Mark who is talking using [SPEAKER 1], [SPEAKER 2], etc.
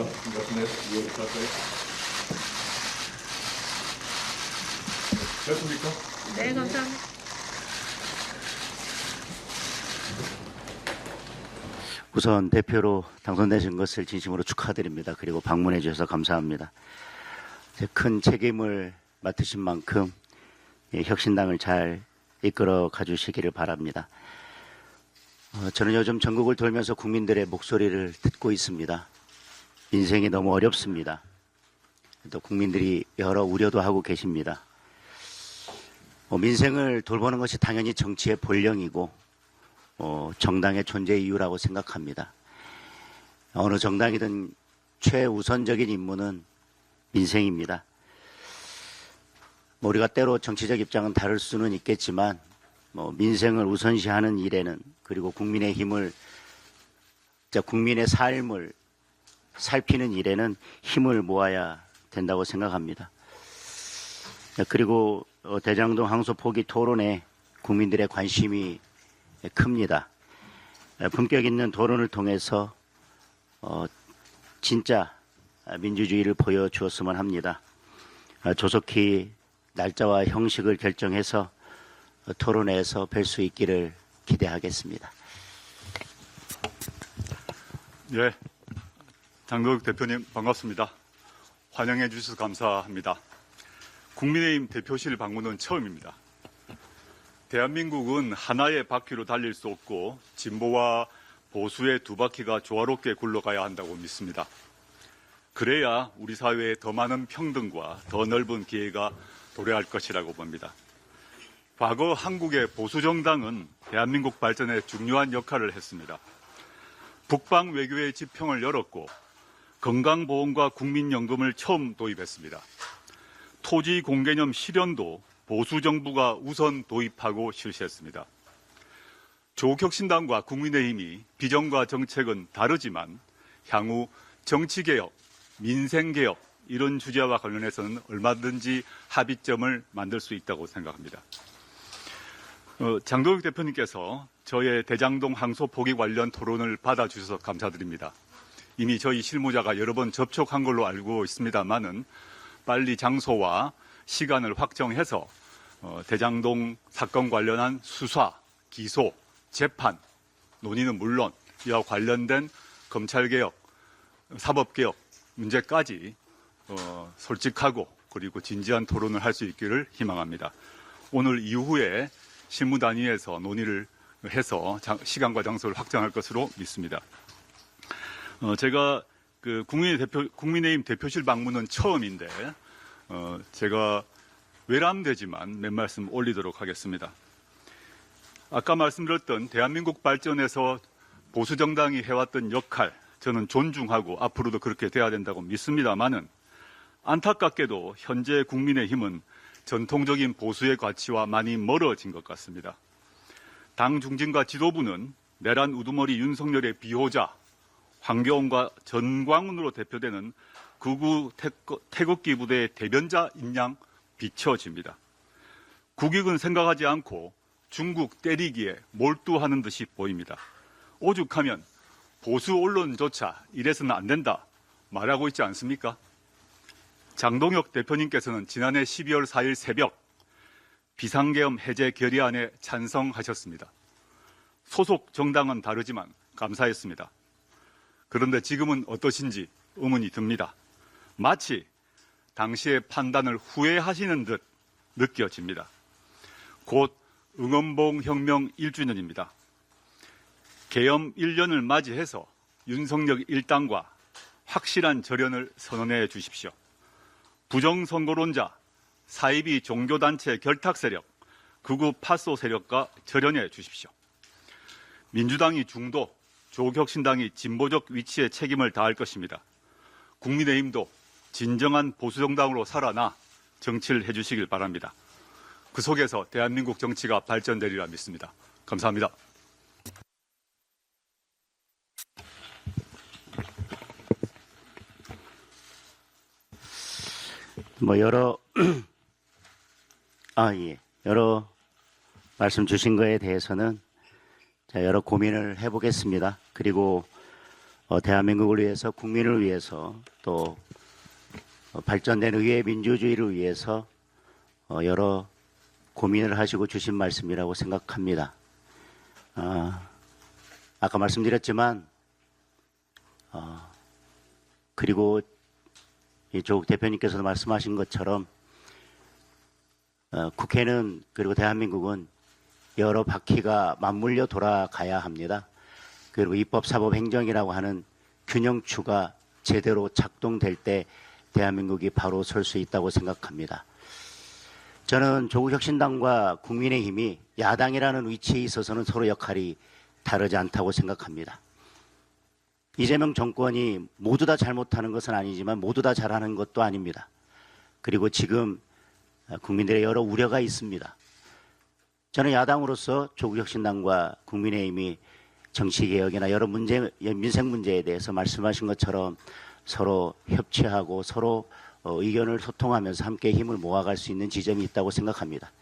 [SPEAKER 1] 이유가 같은데 이유부터 할까요? 네, 됐습니까?
[SPEAKER 2] 네, 감사합니다.
[SPEAKER 3] 우선 대표로 당선되신 것을 진심으로 축하드립니다. 그리고 방문해 주셔서 감사합니다. 큰 책임을 맡으신 만큼 예, 혁신당을 잘 이끌어 가주시기를 바랍니다. 어, 저는 요즘 전국을 돌면서 국민들의 목소리를 듣고 있습니다. 인생이 너무 어렵습니다. 또 국민들이 여러 우려도 하고 계십니다. 어, 민생을 돌보는 것이 당연히 정치의 본령이고 어, 정당의 존재 이유라고 생각합니다. 어느 정당이든 최우선적인 임무는 민생입니다. 뭐 우리가 때로 정치적 입장은 다를 수는 있겠지만 뭐 민생을 우선시하는 일에는 그리고 국민의 힘을 자, 국민의 삶을 살피는 일에는 힘을 모아야 된다고 생각합니다. 자, 그리고 어, 대장동 항소 포기 토론에 국민들의 관심이 큽니다. 에, 품격 있는 토론을 통해서 어, 진짜 민주주의를 보여주었으면 합니다. 아, 조속히 날짜와 형식을 결정해서 어, 토론회에서 뵐 수 있기를 기대하겠습니다.
[SPEAKER 4] 예, 장도혁 대표님 반갑습니다. 환영해 주셔서 감사합니다. 국민의힘 대표실 방문은 처음입니다. 대한민국은 하나의 바퀴로 달릴 수 없고 진보와 보수의 두 바퀴가 조화롭게 굴러가야 한다고 믿습니다. 그래야 우리 사회에 더 많은 평등과 더 넓은 기회가 도래할 것이라고 봅니다. 과거 한국의 보수 정당은 대한민국 발전에 중요한 역할을 했습니다. 북방 외교의 지평을 열었고 건강보험과 국민연금을 처음 도입했습니다. 토지 공개념 실현도 보수 정부가 우선 도입하고 실시했습니다. 조국혁신당과 국민의힘이 비전과 정책은 다르지만 향후 정치개혁, 민생개혁 이런 주제와 관련해서는 얼마든지 합의점을 만들 수 있다고 생각합니다. 어, 장도혁 대표님께서 저의 대장동 항소 포기 관련 토론을 받아주셔서 감사드립니다. 이미 저희 실무자가 여러 번 접촉한 걸로 알고 있습니다만은 빨리 장소와 시간을 확정해서 어, 대장동 사건 관련한 수사, 기소, 재판, 논의는 물론 이와 관련된 검찰개혁, 사법개혁 문제까지 어, 솔직하고 그리고 진지한 토론을 할 수 있기를 희망합니다. 오늘 이후에 실무단위에서 논의를 해서 장- 시간과 장소를 확정할 것으로 믿습니다. 어, 제가 그 국민의 대표, 국민의힘 대표실 방문은 처음인데 어, 제가 외람되지만 몇 말씀 올리도록 하겠습니다. 아까 말씀드렸던 대한민국 발전에서 보수 정당이 해왔던 역할 저는 존중하고 앞으로도 그렇게 돼야 된다고 믿습니다만은 안타깝게도 현재 국민의힘은 전통적인 보수의 가치와 많이 멀어진 것 같습니다. 당 중진과 지도부는 내란 우두머리 윤석열의 비호자 황교안과 전광훈으로 대표되는 태극- 태극기 부대의 대변자 인 양 비춰집니다. 국익은 생각하지 않고 중국 때리기에 몰두하는 듯이 보입니다. 오죽하면 보수 언론조차 이래서는 안 된다 말하고 있지 않습니까? 장동혁 대표님께서는 지난해 12월 4일 새벽 비상계엄 해제 결의안에 찬성하셨습니다. 소속 정당은 다르지만 감사했습니다. 그런데 지금은 어떠신지 의문이 듭니다. 마치 당시의 판단을 후회하시는 듯 느껴집니다. 곧 응원봉 혁명 1주년입니다. 계엄 1년을 맞이해서 윤석열 일당과 확실한 절연을 선언해 주십시오. 부정선거론자, 사이비 종교단체 결탁 세력, 극우 파소 세력과 절연해 주십시오. 민주당이 중도, 조국혁신당이 진보적 위치에 책임을 다할 것입니다. 국민의힘도 진정한 보수정당으로 살아나 정치를 해주시길 바랍니다. 그 속에서 대한민국 정치가 발전되리라 믿습니다. 감사합니다.
[SPEAKER 3] 뭐 여러 아 예. 여러 말씀 주신 거에 대해서는 자, 여러 고민을 해보겠습니다. 그리고 어, 대한민국을 위해서 국민을 위해서 또 어, 발전된 의회 민주주의를 위해서 어, 여러 고민을 하시고 주신 말씀이라고 생각합니다. 아, 아까 말씀드렸지만 어, 그리고 이 조국 대표님께서도 말씀하신 것처럼 어, 국회는 그리고 대한민국은 여러 바퀴가 맞물려 돌아가야 합니다. 그리고 입법, 사법, 행정이라고 하는 균형추가 제대로 작동될 때 대한민국이 바로 설 수 있다고 생각합니다. 저는 조국혁신당과 국민의힘이 야당이라는 위치에 있어서는 서로 역할이 다르지 않다고 생각합니다. 이재명 정권이 모두 다 잘못하는 것은 아니지만 모두 다 잘하는 것도 아닙니다. 그리고 지금 국민들의 여러 우려가 있습니다. 저는 야당으로서 조국혁신당과 국민의힘이 정치개혁이나 여러 문제, 민생 문제에 대해서 말씀하신 것처럼 서로 협치하고 서로 어, 의견을 소통하면서 함께 힘을 모아갈 수 있는 지점이 있다고 생각합니다.